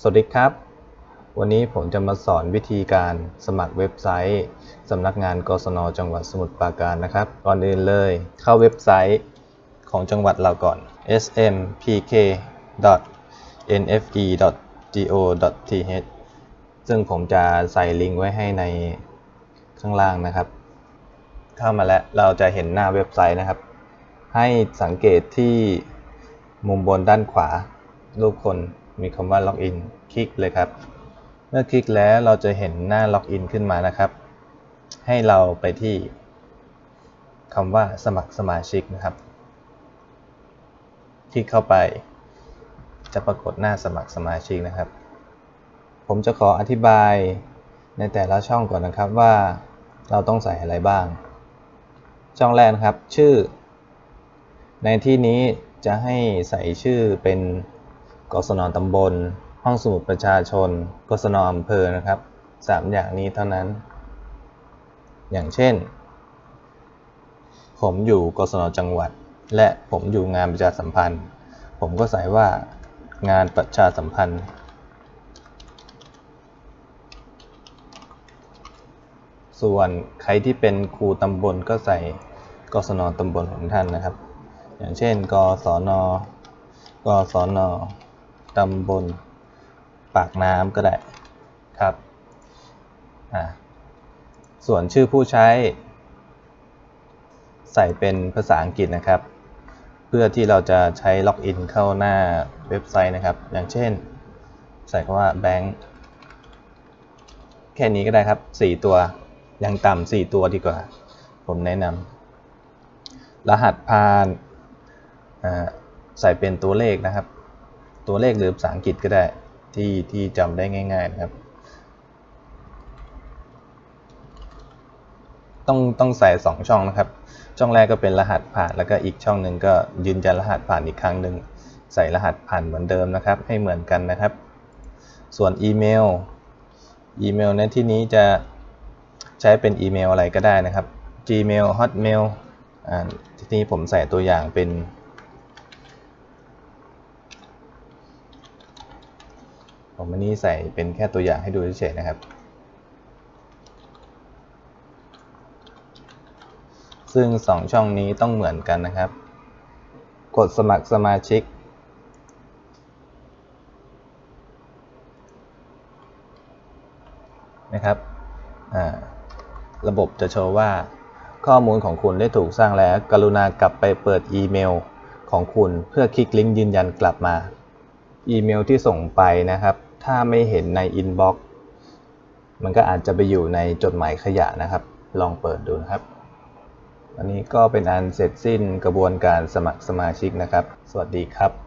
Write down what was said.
สวัสดีครับ วันนี้ผมจะมาสอนวิธีการสมัครเว็บไซต์สำนักงานกศนจังหวัดสมุทรปราการนะครับก่อนอื่นเลยเข้าเว็บไซต์ของจังหวัดเราก่อน smpk.nfe.go.th ซึ่งผมจะใส่ลิงก์ไว้ให้ในข้างล่างนะครับ เข้ามาแล้วเราจะเห็นหน้าเว็บไซต์นะครับ ให้สังเกตที่มุมบนด้านขวารูปคน มีคำว่าล็อกอินคลิกเลยครับ เมื่อคลิกแล้วเราจะเห็นหน้าล็อกอินขึ้นมานะครับ ให้เราไปที่คำว่าสมัครสมาชิกนะครับ คลิกเข้าไป จะปรากฏหน้าสมัครสมาชิกนะครับ ผมจะขออธิบายในแต่ละช่องก่อนนะครับว่าเราต้องใส่อะไรบ้าง ช่องแรกนะครับชื่อ ในที่นี้จะให้ใส่ชื่อเป็น กศนตำบล ห้องสมุดประชาชน กศนอำเภอนะครับสามอย่างนี้เท่านั้น อย่างเช่น ผมอยู่กศนจังหวัด และผมอยู่งานประชาสัมพันธ์ ผมก็ใส่ว่างานประชาสัมพันธ์ส่วนใครที่เป็นครูตำบลก็ใส่กศนตำบลของท่านนะครับ อย่างเช่น กศน กศน ตำบลปากน้ำก็ได้ครับส่วนชื่อผู้ใช้ ใส่เป็นภาษาอังกฤษนะครับ เพื่อที่เราจะใช้ล็อกอินเข้าหน้าเว็บไซต์นะครับ อย่างเช่น ใส่คำว่า bank แค่นี้ก็ได้ครับ 4 ตัวยังต่ำ4ตัวดีกว่า ผมแนะนำรหัสผ่านใส่เป็นตัวเลขนะครับ ตัวเลขหรือภาษาอังกฤษก็ได้ที่ที่จำได้ง่าย ๆนะครับ ต้องต้องใส่ 2 ช่องนะครับ ช่องแรกก็เป็นรหัสผ่านแล้วก็อีกช่องหนึ่งก็ยืนยันรหัสผ่านอีกครั้งหนึ่งใส่รหัสผ่านเหมือนเดิมนะครับ ให้เหมือนกันนะครับ ส่วนอีเมลอีเมลในที่นี้จะใช้เป็นอีเมลอะไรก็ได้นะครับ Gmail Hotmail อ่าที่นี้ผมใส่ตัวอย่างเป็น ผมอันนี้ใส่เป็นแค่ตัวอย่างให้ดูเฉยๆนะครับ ซึ่ง 2 ช่องนี้ต้องเหมือนกันนะครับ กดสมัครสมาชิก นะครับระบบจะโชว์ว่าข้อมูลของคุณได้ถูกสร้างแล้ว กรุณากลับไปเปิดอีเมลของคุณเพื่อคลิกลิงก์ยืนยันกลับมา อีเมลที่ส่งไปนะครับ ถ้าไม่เห็นในอินบ็อกซ์มันก็อาจจะไปอยู่ในจดหมายขยะนะครับ ลองเปิดดูนะครับ อันนี้ก็เป็นอันเสร็จสิ้นกระบวนการสมัครสมาชิกนะครับ สวัสดีครับ